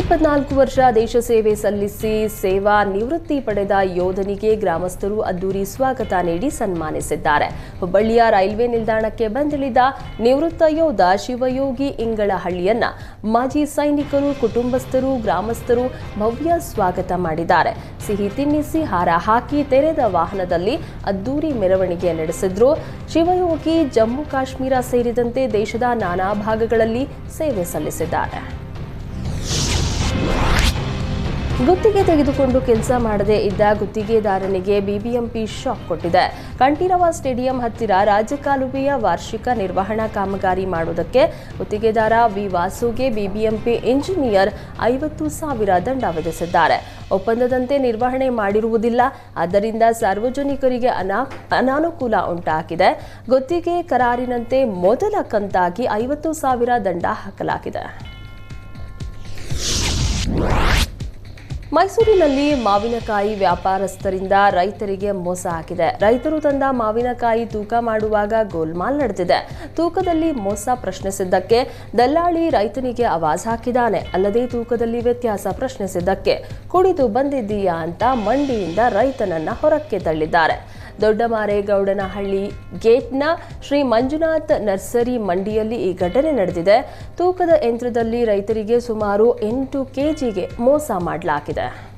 ಇಪ್ಪತ್ನಾಲ್ಕು ವರ್ಷ ದೇಶ ಸೇವೆ ಸಲ್ಲಿಸಿ ಸೇವಾ ನಿವೃತ್ತಿ ಪಡೆದ ಯೋಧನಿಗೆ ಗ್ರಾಮಸ್ಥರು ಅದ್ದೂರಿ ಸ್ವಾಗತ ನೀಡಿ ಸನ್ಮಾನಿಸಿದ್ದಾರೆ. ಹುಬ್ಬಳ್ಳಿಯ ರೈಲ್ವೆ ನಿಲ್ದಾಣಕ್ಕೆ ಬಂದಿಳಿದ ನಿವೃತ್ತ ಯೋಧ ಶಿವಯೋಗಿ ಇಂಗಳಹಳ್ಳಿಯನ್ನ ಮಾಜಿ ಸೈನಿಕರು, ಕುಟುಂಬಸ್ಥರು, ಗ್ರಾಮಸ್ಥರು ಭವ್ಯ ಸ್ವಾಗತ ಮಾಡಿದ್ದಾರೆ. ಸಿಹಿ ತಿನ್ನಿಸಿ ಹಾರ ಹಾಕಿ ತೆರೆದ ವಾಹನದಲ್ಲಿ ಅದ್ದೂರಿ ಮೆರವಣಿಗೆ ನಡೆಸಿದ್ರು. ಶಿವಯೋಗಿ ಜಮ್ಮು ಕಾಶ್ಮೀರ ಸೇರಿದಂತೆ ದೇಶದ ನಾನಾ ಭಾಗಗಳಲ್ಲಿ ಸೇವೆ ಸಲ್ಲಿಸಿದ್ದಾರೆ. ಗುತ್ತಿಗೆ ತೆಗೆದುಕೊಂಡು ಕೆಲಸ ಮಾಡದೇ ಇದ್ದ ಗುತ್ತಿಗೆದಾರನಿಗೆ ಬಿಬಿಎಂಪಿ ಶಾಕ್ ಕೊಟ್ಟಿದೆ. ಕಂಠೀರವ ಸ್ಟೇಡಿಯಂ ಹತ್ತಿರ ರಾಜಕಾಲುವೆಯ ವಾರ್ಷಿಕ ನಿರ್ವಹಣಾ ಕಾಮಗಾರಿ ಮಾಡುವುದಕ್ಕೆ ಗುತ್ತಿಗೆದಾರ ವಿ. ವಾಸುಗೆ ಬಿಬಿಎಂಪಿ ಇಂಜಿನಿಯರ್ ಐವತ್ತು ಸಾವಿರ ದಂಡ ವಿಧಿಸಿದ್ದಾರೆ. ಒಪ್ಪಂದದಂತೆ ನಿರ್ವಹಣೆ ಮಾಡಿರುವುದಿಲ್ಲ. ಆದ್ದರಿಂದ ಸಾರ್ವಜನಿಕರಿಗೆ ಅನಾ, ಅನಾನುಕೂಲ ಉಂಟಾಗಿದೆ. ಗುತ್ತಿಗೆ ಕರಾರಿನಂತೆ ಮೊದಲ ಕಂತಾಗಿ ಐವತ್ತು ಸಾವಿರ ದಂಡ ಹಾಕಲಾಗಿದೆ. ಮೈಸೂರಿನಲ್ಲಿ ಮಾವಿನಕಾಯಿ ವ್ಯಾಪಾರಸ್ಥರಿಂದ ರೈತರಿಗೆ ಮೋಸ ಆಗಿದೆ ರೈತರು ತಂದ ಮಾವಿನಕಾಯಿ ತೂಕ ಮಾಡುವಾಗ ಗೋಲ್ಮಾಲ್ ನಡೆದಿದೆ. ತೂಕದಲ್ಲಿ ಮೋಸ ಪ್ರಶ್ನಿಸಿದ್ದಕ್ಕೆ ದಲ್ಲಾಳಿ ರೈತನಿಗೆ ಆವಾಜ್ ಹಾಕಿದ್ದಾನೆ. ಅಲ್ಲದೆ ತೂಕದಲ್ಲಿ ವ್ಯತ್ಯಾಸ ಪ್ರಶ್ನಿಸಿದ್ದಕ್ಕೆ ಕುಡಿದು ಬಂದಿದ್ದೀಯಾ ಅಂತ ಮಂಡಿಯಿಂದ ರೈತನನ್ನ ಹೊರಕ್ಕೆ ತಳ್ಳಿದ್ದಾರೆ. ದೊಡ್ಡಮಾರೇಗೌಡನಹಳ್ಳಿ ಗೇಟ್ನ ಶ್ರೀ ಮಂಜುನಾಥ್ ನರ್ಸರಿ ಮಂಡಿಯಲ್ಲಿ ಈ ಘಟನೆ ನಡೆದಿದೆ. ತೂಕದ ಯಂತ್ರದಲ್ಲಿ ರೈತರಿಗೆ ಸುಮಾರು ಎಂಟು ಕೆಜಿಗೆ ಮೋಸ ಮಾಡಲಾಗಿದೆ.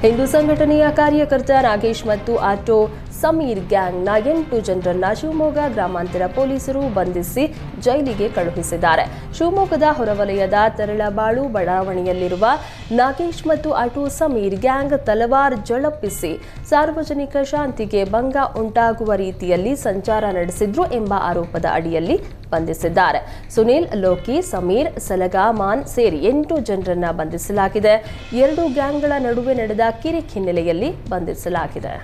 ಹಿಂದೂ ಸಂಘಟನೆಯ ಕಾರ್ಯಕರ್ತ ನಾಗೇಶ್ ಮತ್ತು ಆಟೋ ಸಮೀರ್ ಗ್ಯಾಂಗ್ನ ಎಂಟು ಜನರನ್ನ ಶಿವಮೊಗ್ಗ ಗ್ರಾಮಾಂತರ ಪೊಲೀಸರು ಬಂಧಿಸಿ ಜೈಲಿಗೆ ಕಳುಹಿಸಿದ್ದಾರೆ. ಶಿವಮೊಗ್ಗದ ಹೊರವಲಯದ ತರಳಬಾಳು ಬಡಾವಣೆಯಲ್ಲಿರುವ ನಾಗೇಶ್ ಮತ್ತು ಆಟೋ ಸಮೀರ್ ಗ್ಯಾಂಗ್ ತಲವಾರ್ ಜಳಪಿಸಿ ಸಾರ್ವಜನಿಕ ಶಾಂತಿಗೆ ಭಂಗ ಉಂಟಾಗುವ ರೀತಿಯಲ್ಲಿ ಸಂಚಾರ ನಡೆಸಿದ್ರು ಎಂಬ ಆರೋಪದ ಅಡಿಯಲ್ಲಿ ಬಂಧಿಸಿದ್ದಾರೆ. ಸುನೀಲ್, ಲೋಕಿ, ಸಮೀರ್ ಸಲಗಾಮಾನ್ ಸೇರಿ ಎಂಟು ಜನರನ್ನ ಬಂಧಿಸಲಾಗಿದೆ. ಎರಡು ಗ್ಯಾಂಗ್ಗಳ ನಡುವೆ ನಡೆದ ಕಿರಿಕ್ ಹಿನ್ನೆಲೆಯಲ್ಲಿ ಬಂಧಿಸಲಾಗಿದೆ.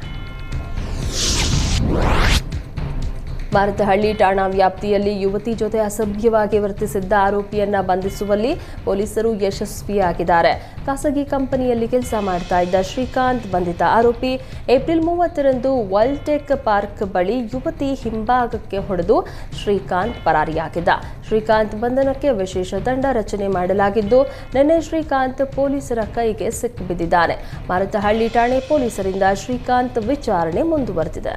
ಭಾರತಹಳ್ಳಿ ಠಾಣಾ ವ್ಯಾಪ್ತಿಯಲ್ಲಿ ಯುವತಿ ಜೊತೆ ಅಸಭ್ಯವಾಗಿ ವರ್ತಿಸಿದ್ದ ಆರೋಪಿಯನ್ನ ಬಂಧಿಸುವಲ್ಲಿ ಪೊಲೀಸರು ಯಶಸ್ವಿಯಾಗಿದ್ದಾರೆ. ಖಾಸಗಿ ಕಂಪನಿಯಲ್ಲಿ ಕೆಲಸ ಮಾಡ್ತಾ ಇದ್ದ ಶ್ರೀಕಾಂತ್ ಬಂಧಿತ ಆರೋಪಿ ಏಪ್ರಿಲ್ ಮೂವತ್ತರಂದು ವರ್ಲ್ಟೆಕ್ ಪಾರ್ಕ್ ಬಳಿ ಯುವತಿ ಹಿಂಭಾಗಕ್ಕೆ ಹೊಡೆದು ಶ್ರೀಕಾಂತ್ ಪರಾರಿಯಾಗಿದ್ದ. ಶ್ರೀಕಾಂತ್ ಬಂಧನಕ್ಕೆ ವಿಶೇಷ ತಂಡ ರಚನೆ ಮಾಡಲಾಗಿದ್ದು, ನಿನ್ನೆ ಶ್ರೀಕಾಂತ್ ಪೊಲೀಸರ ಕೈಗೆ ಸಿಕ್ಕಿಬಿದ್ದಿದ್ದಾನೆ ಮಾರತಹಳ್ಳಿ ಠಾಣೆ ಪೊಲೀಸರಿಂದ ಶ್ರೀಕಾಂತ್ ವಿಚಾರಣೆ ಮುಂದುವರೆದಿದೆ.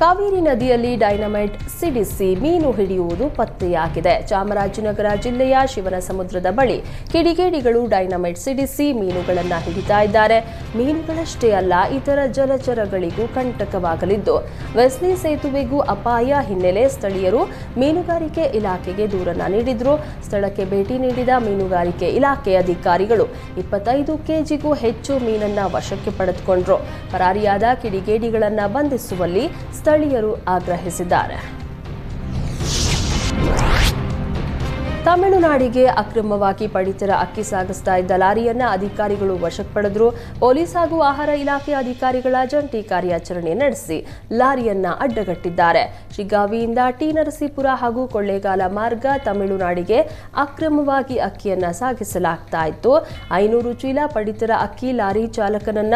ಕಾವೇರಿ ನದಿಯಲ್ಲಿ ಡೈನಮೈಟ್ ಸಿಡಿಸಿ ಮೀನು ಹಿಡಿಯುವುದು ಪತ್ತೆಯಾಗಿದೆ. ಚಾಮರಾಜನಗರ ಜಿಲ್ಲೆಯ ಶಿವನ ಸಮುದ್ರದ ಬಳಿ ಕಿಡಿಗೇಡಿಗಳು ಡೈನಮೈಟ್ ಸಿಡಿಸಿ ಮೀನುಗಳನ್ನು ಹಿಡಿತಾ ಇದ್ದಾರೆ. ಮೀನುಗಳಷ್ಟೇ ಅಲ್ಲ, ಇತರ ಜಲಚರಗಳಿಗೂ ಕಂಟಕವಾಗಲಿದ್ದು, ವೆಸ್ಲಿ ಸೇತುವೆಗೂ ಅಪಾಯ ಹಿನ್ನೆಲೆ ಸ್ಥಳೀಯರು ಮೀನುಗಾರಿಕೆ ಇಲಾಖೆಗೆ ದೂರನ್ನು ನೀಡಿದ್ರು. ಸ್ಥಳಕ್ಕೆ ಭೇಟಿ ನೀಡಿದ ಮೀನುಗಾರಿಕೆ ಇಲಾಖೆ ಅಧಿಕಾರಿಗಳು ಇಪ್ಪತ್ತೈದು ಕೆಜಿಗೂ ಹೆಚ್ಚು ಮೀನನ್ನ ವಶಕ್ಕೆ ಪಡೆದುಕೊಂಡ್ರು. ಪರಾರಿಯಾದ ಕಿಡಿಗೇಡಿಗಳನ್ನು ಬಂಧಿಸುವಲ್ಲಿ ಸ್ಥಳೀಯರು ಆಗ್ರಹಿಸಿದ್ದಾರೆ. ತಮಿಳುನಾಡಿಗೆ ಅಕ್ರಮವಾಗಿ ಪಡಿತರ ಅಕ್ಕಿ ಸಾಗಿಸ್ತಾ ಇದ್ದ ಲಾರಿಯನ್ನ ಅಧಿಕಾರಿಗಳು ವಶಕ್ಕೆ ಪಡೆದ್ರು ಪೊಲೀಸ್ ಹಾಗೂ ಆಹಾರ ಇಲಾಖೆ ಅಧಿಕಾರಿಗಳ ಜಂಟಿ ಕಾರ್ಯಾಚರಣೆ ನಡೆಸಿ ಲಾರಿಯನ್ನ ಅಡ್ಡಗಟ್ಟಿದ್ದಾರೆ. ಶಿಗ್ಗಾವಿಯಿಂದ ಟಿ ನರಸೀಪುರ ಹಾಗೂ ಕೊಳ್ಳೇಗಾಲ ಮಾರ್ಗ ತಮಿಳುನಾಡಿಗೆ ಅಕ್ರಮವಾಗಿ ಅಕ್ಕಿಯನ್ನ ಸಾಗಿಸಲಾಗ್ತಾ ಇತ್ತು. ಐನೂರು ಚೀಲ ಪಡಿತರ ಅಕ್ಕಿ ಲಾರಿ ಚಾಲಕನನ್ನ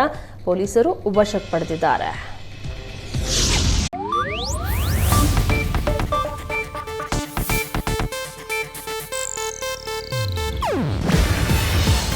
ಪೊಲೀಸರು ವಶಕ್ಕೆ ಪಡೆದಿದ್ದಾರೆ